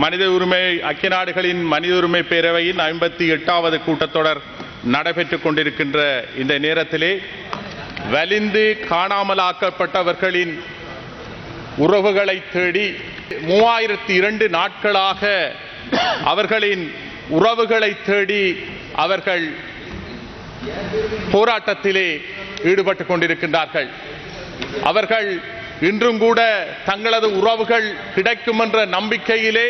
மனித உரிமை ஐக்கிய நாடுகளின் மனித உரிமை பேரவையின் ஐம்பத்தி எட்டாவது கூட்டத்தொடர் நடைபெற்றுக் கொண்டிருக்கின்ற இந்த நேரத்திலே வலிந்து காணாமலாக்கப்பட்டவர்களின் உறவுகளை தேடி மூவாயிரத்தி இரண்டு நாட்களாக அவர்களின் உறவுகளை தேடி அவர்கள் போராட்டத்திலே ஈடுபட்டு கொண்டிருக்கின்றார்கள். அவர்கள் இன்றும் கூட தங்களது உறவுகள் கிடைக்கும் என்ற நம்பிக்கையிலே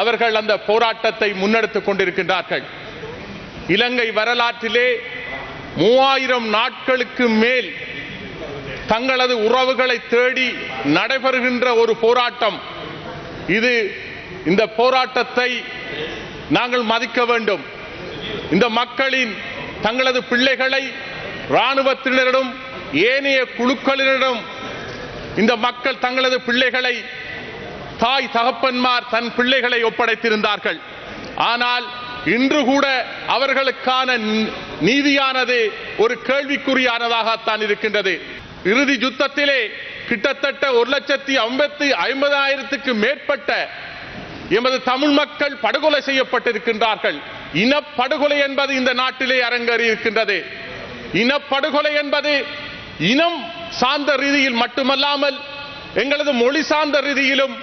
அவர்கள் அந்த போராட்டத்தை முன்னெடுத்துக் கொண்டிருக்கின்றார்கள். இலங்கை வரலாற்றிலே மூவாயிரம் நாட்களுக்கு மேல் தங்களது உறவுகளை தேடி நடைபெறுகின்ற ஒரு போராட்டம். இது இந்த போராட்டத்தை நாங்கள் மதிக்க வேண்டும். இந்த மக்களின் தங்களது பிள்ளைகளை இராணுவத்தினரிடம் ஏனைய குழுக்களினரிடம் இந்த மக்கள் தங்களது பிள்ளைகளை தாய் தகப்பன்மார் தன் பிள்ளைகளை ஒப்படைத்திருந்தார்கள். ஆனால் இன்று கூட அவர்களுக்கான நீதியானது ஒரு கேள்விக்குறியானதாகத்தான் இருக்கின்றது. இறுதி யுத்தத்திலே கிட்டத்தட்ட ஒரு லட்சத்தி ஐம்பத்தி ஐம்பதாயிரத்துக்கு மேற்பட்ட எமது தமிழ் மக்கள் படுகொலை செய்யப்பட்டிருக்கின்றார்கள். இனப்படுகொலை என்பது இந்த நாட்டிலே அரங்கேறி இருக்கின்றது இனப்படுகொலை என்பது இனம் சார்ந்த ரீதியில் மட்டுமல்லாமல் எங்களது மொழி சார்ந்த ரீதியிலும்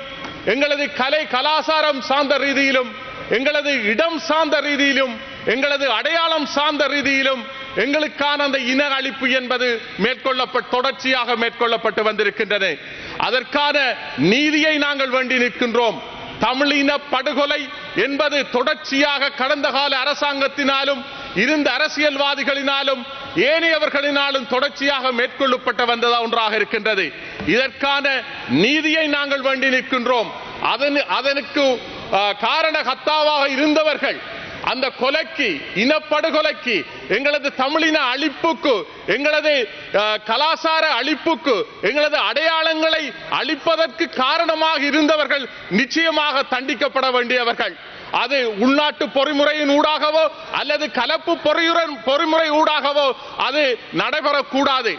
எங்களது கலை கலாசாரம் சார்ந்த ரீதியிலும் எங்களது இடம் சார்ந்த ரீதியிலும் எங்களது அடையாளம் சார்ந்த ரீதியிலும் எங்களுக்கான அந்த இன அழிப்பு என்பது மேற்கொள்ளப்பட்ட தொடர்ச்சியாக மேற்கொள்ளப்பட்டு வந்திருக்கின்றன. அதற்கான நீதியை நாங்கள் வேண்டி நிற்கின்றோம். தமிழின படுகொலை என்பது தொடர்ச்சியாக கடந்த கால அரசாங்கத்தினாலும் இருந்த அரசியல்வாதிகளினாலும் ஏனையவர்களினாலும் தொடர்ச்சியாக மேற்கொள்ளப்பட்டு வந்ததா ஒன்றாக இருக்கின்றது. இதற்கான நீதியை நாங்கள் வேண்டி நிற்கின்றோம். அதன் அதனுக்கு ஆஹ், காரண கத்தாவாக இருந்தவர்கள் அந்த கொலைக்கு இனப்படுகொலைக்கு எங்களது தமிழின அழிப்புக்கு எங்களது அஹ், கலாசார அழிப்புக்கு எங்களது அடையாளங்களை அழிப்பதற்கு காரணமாக இருந்தவர்கள் நிச்சயமாக தண்டிக்கப்பட வேண்டியவர்கள். அது உள்நாட்டு பொறிமுறையின் ஊடாகவோ அல்லது கலப்பு பொறியுடன் பொறிமுறை ஊடாகவோ அது நடைபெறக்கூடாது.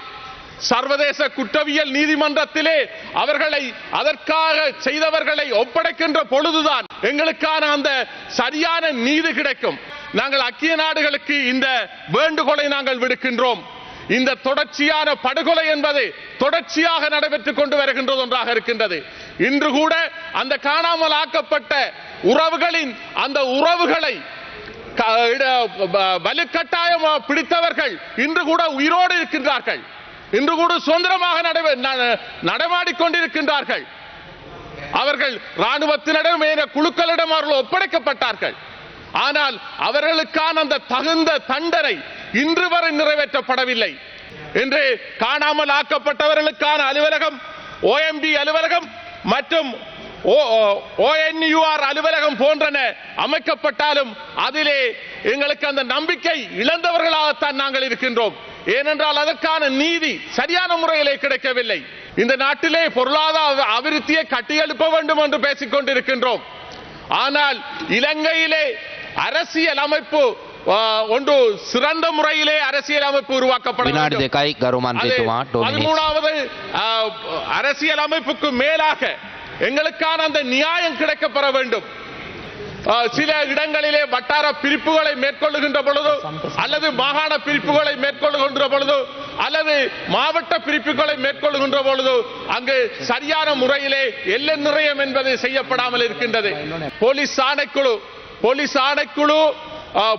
சர்வதேச குற்றவியல் நீதிமன்றத்திலே அவர்களை அதற்காக செய்தவர்களை ஒப்படைக்கின்ற பொழுதுதான் எங்களுக்கான அந்த சரியான நீதி கிடைக்கும். நாங்கள் அக்கிய நாடுகளுக்கு இந்த வேண்டுகோளை நாங்கள் விடுக்கின்றோம். இந்த தொடர்ச்சியான படுகொலை என்பது தொடர்ச்சியாக நடைபெற்றுக் கொண்டு வருகின்றது ஒன்றாக இருக்கின்றது. இன்று கூட அந்த காணாமல் ஆக்கப்பட்ட உறவுகளின் அந்த உறவுகளை வலுக்கட்டாயம் பிடித்தவர்கள் இன்று கூட உயிரோடு இருக்கின்றார்கள். இன்று கூட சுதந்திரமாக நடைபெ- நடமாடிக்கொண்டிருக்கின்றார்கள். அவர்கள் ராணுவத்தினிடம் குழுக்களிடம் அவர்கள் ஒப்படைக்கப்பட்டார்கள். ஆனால் அவர்களுக்கான அந்த தகுந்த தண்டனை இன்று வரை நிறைவேற்றப்படவில்லை. என்று காணாமல் ஆக்கப்பட்டவர்களுக்கான அலுவலகம் OMB அலுவலகம் மற்றும் ஓஎன்யூஆர் அலுவலகம் போன்றன அமைக்கப்பட்டாலும் அதிலே எங்களுக்கு அந்த நம்பிக்கை இழந்தவர்களாகத்தான் நாங்கள் இருக்கின்றோம். ஏனென்றால் அதற்கான நீதி சரியான முறையிலே கிடைக்கவில்லை. இந்த நாட்டிலே பொருளாதார அபிவிருத்தியை கட்டியெழுப்ப வேண்டும் என்று பேசிக் கொண்டிருக்கின்றோம். ஆனால் இலங்கையிலே அரசியல் அமைப்பு ஒன்று சிறந்த முறையிலே அரசியல் அமைப்பு உருவாக்கப்படும் அரசியல் அமைப்புக்கு மேலாக எங்களுக்கான அந்த நியாயம் கிடைக்கப்பெற வேண்டும். சில இடங்களிலே வட்டார பிரிப்புகளை மேற்கொள்ளுகின்ற பொழுது அல்லது மாகாண பிரிப்புகளை மேற்கொள்ளுகின்ற பொழுது அல்லது மாவட்ட பிரிப்புகளை மேற்கொள்ளுகின்ற பொழுது அங்கு சரியான முறையிலே எல்லை நிர்ணயம் என்பது செய்யப்படாமல் இருக்கின்றது. போலீஸ் ஆணைக்குழு போலீஸ் ஆணைக்குழு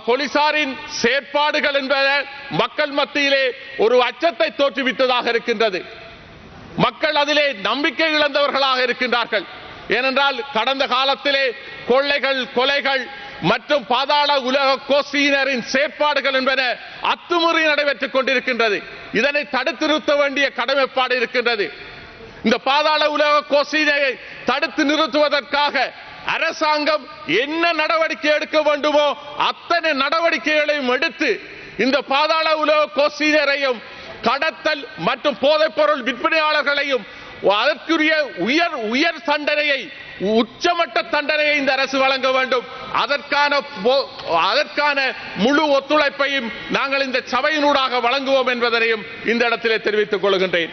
போலீசாரின் செயற்பாடுகள் என்பத மக்கள் மத்தியிலே ஒரு அச்சத்தை தோற்றுவித்ததாக இருக்கின்றது. மக்கள் அதிலே நம்பிக்கை இழந்தவர்களாக இருக்கின்றார்கள். ஏனென்றால் கடந்த காலத்திலே கொள்ளைகள் கொலைகள் மற்றும் பாதாள உலக கோசியினரின் செயற்பாடுகள் என்பன அத்துமுறை நடைபெற்றுக் கொண்டிருக்கின்றது. இதனை தடுத்து நிறுத்த வேண்டிய கடமைப்பாடு இருக்கின்றது. இந்த பாதாள உலக கோஷ்டியினரை தடுத்து நிறுத்துவதற்காக அரசாங்கம் என்ன நடவடிக்கை எடுக்க வேண்டுமோ அத்தனை நடவடிக்கைகளையும் எடுத்து இந்த பாதாள உலக கோசியினரையும் கடத்தல் மற்றும் போதைப்பொருள் விற்பனையாளர்களையும் அதற்குரிய உயர் உயர் தண்டனையை உச்சமட்ட தண்டனையை இந்த அரசு வழங்க வேண்டும். அதற்கான அதற்கான முழு ஒத்துழைப்பையும் நாங்கள் இந்த சபையினூடாக வழங்குவோம் என்பதனையும் இந்த இடத்திலே தெரிவித்துக் கொள்கின்றேன்.